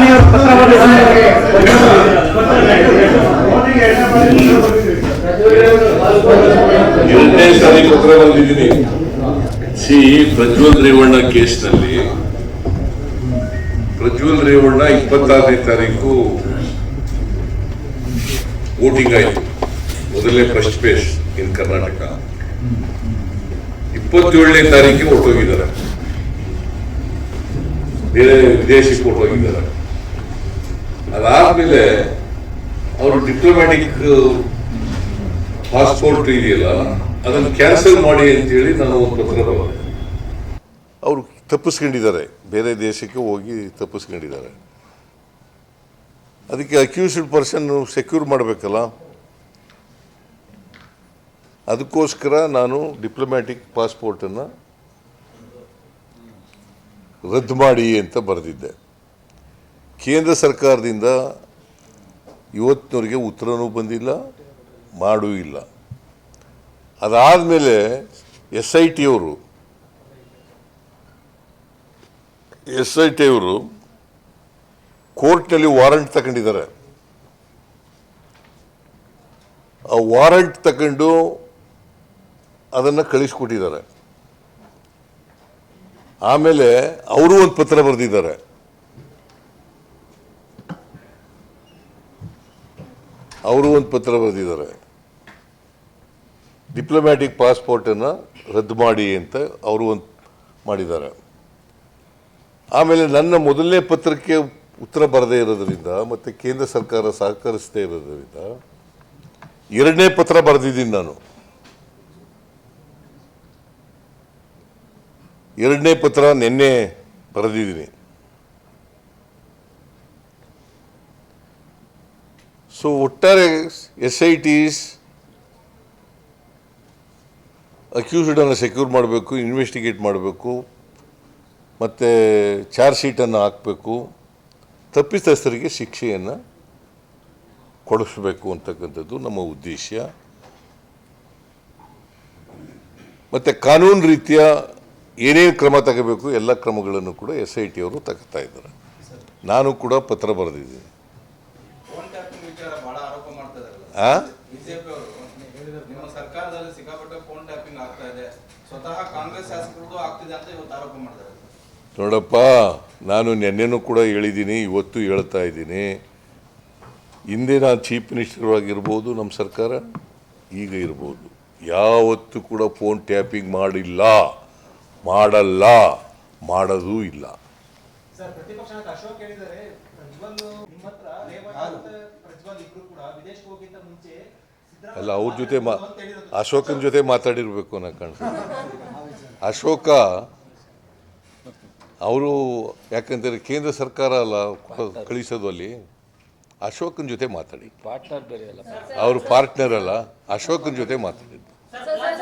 ಮಾನನೀಯರು ಪತ್ರ ಬಂದಿದ್ದೀನಿ. ಸಿ, ಪ್ರಜ್ವಲ್ ರೇವಣ್ಣ ಕೇಸ್ನಲ್ಲಿ. ಪ್ರಜ್ವಲ್ ರೇವಣ್ಣ ಇಪ್ಪತ್ತಾರನೇ ತಾರೀಕು ವೋಟಿಂಗ್ ಆಯಿತು. ಮೊದಲನೇ ಫಸ್ಟ್ ಪೇಸ್ ಇನ್ ಕರ್ನಾಟಕ. ಇಪ್ಪತ್ತೇಳನೇ ತಾರೀಕಿಗೆ ಹೊರಟೋಗಿದ್ದಾರೆ. ಬೇರೆ ವಿದೇಶಕ್ಕೆ ಹೊರಟೋಗಿದ್ದಾರೆ. ಅದಾದ್ಮೇಲೆ ಅವರು ಡಿಪ್ಲೊಮ್ಯಾಟಿಕ್ ಪಾಸ್ಪೋರ್ಟ್ ಇದೆಯಲ್ಲ, ಅದನ್ನು ಕ್ಯಾನ್ಸಲ್ ಮಾಡಿ ಅಂತ ಹೇಳಿ ನಾನು ಒಂದು ಪತ್ರ ಬರೆದೆ ಅವರು ತಪ್ಪಿಸ್ಕೊಂಡಿದ್ದಾರೆ. ಬೇರೆ ದೇಶಕ್ಕೆ ಹೋಗಿ ತಪ್ಪಿಸ್ಕೊಂಡಿದ್ದಾರೆ. ಅದಕ್ಕೆ ಅಕ್ಯೂಸ್ಡ್ ಪರ್ಸನ್ ಸೆಕ್ಯೂರ್ ಮಾಡಬೇಕಲ್ಲ. ಅದಕ್ಕೋಸ್ಕರ ನಾನು ಡಿಪ್ಲೊಮ್ಯಾಟಿಕ್ ಪಾಸ್ಪೋರ್ಟನ್ನು ರದ್ದು ಮಾಡಿ ಅಂತ ಬರೆದಿದ್ದೆ. ಕೇಂದ್ರ ಸರ್ಕಾರದಿಂದ ಇವತ್ತಿನವರಿಗೆ ಉತ್ತರವೂ ಬಂದಿಲ್ಲ, ಮಾಡೂ ಇಲ್ಲ. ಅದಾದಮೇಲೆ ಎಸ್ ಐ ಟಿಯವರು ಎಸ್ ಐ ಟಿಯವರು ಕೋರ್ಟ್ನಲ್ಲಿ ವಾರಂಟ್ ತಗೊಂಡಿದ್ದಾರೆ. ಆ ವಾರಂಟ್ ತಗೊಂಡು ಅದನ್ನು ಕಳಿಸ್ಕೊಟ್ಟಿದ್ದಾರೆ. ಆಮೇಲೆ ಅವರು ಒಂದು ಪತ್ರ ಬರೆದಿದ್ದಾರೆ. ಅವರು ಒಂದು ಪತ್ರ ಬರೆದಿದ್ದಾರೆ. ಡಿಪ್ಲೊಮ್ಯಾಟಿಕ್ ಪಾಸ್ಪೋರ್ಟನ್ನು ರದ್ದು ಮಾಡಿ ಅಂತ ಅವರು ಒಂದು ಮಾಡಿದ್ದಾರೆ. ಆಮೇಲೆ ನನ್ನ ಮೊದಲನೇ ಪತ್ರಕ್ಕೆ ಉತ್ತರ ಬರದೇ ಇರೋದರಿಂದ ಮತ್ತು ಕೇಂದ್ರ ಸರ್ಕಾರ ಸಹಕರಿಸದೇ ಇರೋದರಿಂದ ಎರಡನೇ ಪತ್ರ ಬರೆದಿದ್ದೀನಿ ನಾನು. ಎರಡನೇ ಪತ್ರ ನಿನ್ನೆ ಬರೆದಿದ್ದೀನಿ. ಸೊ ಒಟ್ಟಾರೆ ಎಸ್ ಐ ಟಿಸ್ ಅಕ್ಯೂಸ್ಡನ್ನು ಸೆಕ್ಯೂರ್ ಮಾಡಬೇಕು ಇನ್ವೆಸ್ಟಿಗೇಟ್ ಮಾಡಬೇಕು, ಮತ್ತು ಚಾರ್ಜ್ ಶೀಟನ್ನು ಹಾಕಬೇಕು, ತಪ್ಪಿತಸ್ಥರಿಗೆ ಶಿಕ್ಷೆಯನ್ನು ಕೊಡಿಸಬೇಕು ಅಂತಕ್ಕಂಥದ್ದು ನಮ್ಮ ಉದ್ದೇಶ. ಮತ್ತು ಕಾನೂನು ರೀತಿಯ ಏನೇನು ಕ್ರಮ ತಗೋಬೇಕು, ಎಲ್ಲ ಕ್ರಮಗಳನ್ನು ಕೂಡ ಎಸ್ ಐ ಟಿ ಅವರು ತಗೋತಾ ಇದ್ದಾರೆ. ನಾನು ಕೂಡ ಪತ್ರ ಬರೆದಿದ್ದೀನಿ. ನೋಡಪ್ಪ ನಾನು ನಿನ್ನೆನೂ ಕೂಡ ಹೇಳಿದ್ದೀನಿ ಇವತ್ತು ಹೇಳ್ತಾ ಇದ್ದೀನಿ. ಹಿಂದೆ ನಾನು ಚೀಫ್ ಮಿನಿಸ್ಟರ್ ಆಗಿರ್ಬೋದು ನಮ್ಮ ಸರ್ಕಾರ ಈಗ ಇರ್ಬೋದು. ಯಾವತ್ತೂ ಕೂಡ ಫೋನ್ ಟ್ಯಾಪಿಂಗ್ ಮಾಡಿಲ್ಲ ಮಾಡಲ್ಲ ಮಾಡೋದೂ ಇಲ್ಲ. ಅಲ್ಲ ಅವ್ರ ಜೊತೆ ಮಾ. ಅಶೋಕನ ಜೊತೆ ಮಾತಾಡಿರ್ಬೇಕು ಅನ್ನೋ ಕಾಣ್ತದೆ ಅಶೋಕ ಅವರು ಯಾಕಂದರೆ ಕೇಂದ್ರ ಸರ್ಕಾರ ಅಲ್ಲ ಕಳಿಸೋದು ಅಲ್ಲಿ. ಅಶೋಕನ ಜೊತೆ ಮಾತಾಡಿ. ಪಾರ್ಟ್ನರ್ ಬೇರೆ ಅಲ್ಲ. ಅವ್ರ ಪಾರ್ಟ್ನರ್ ಅಲ್ಲ ಅಶೋಕನ ಜೊತೆ ಮಾತಾಡಿದ್ದು.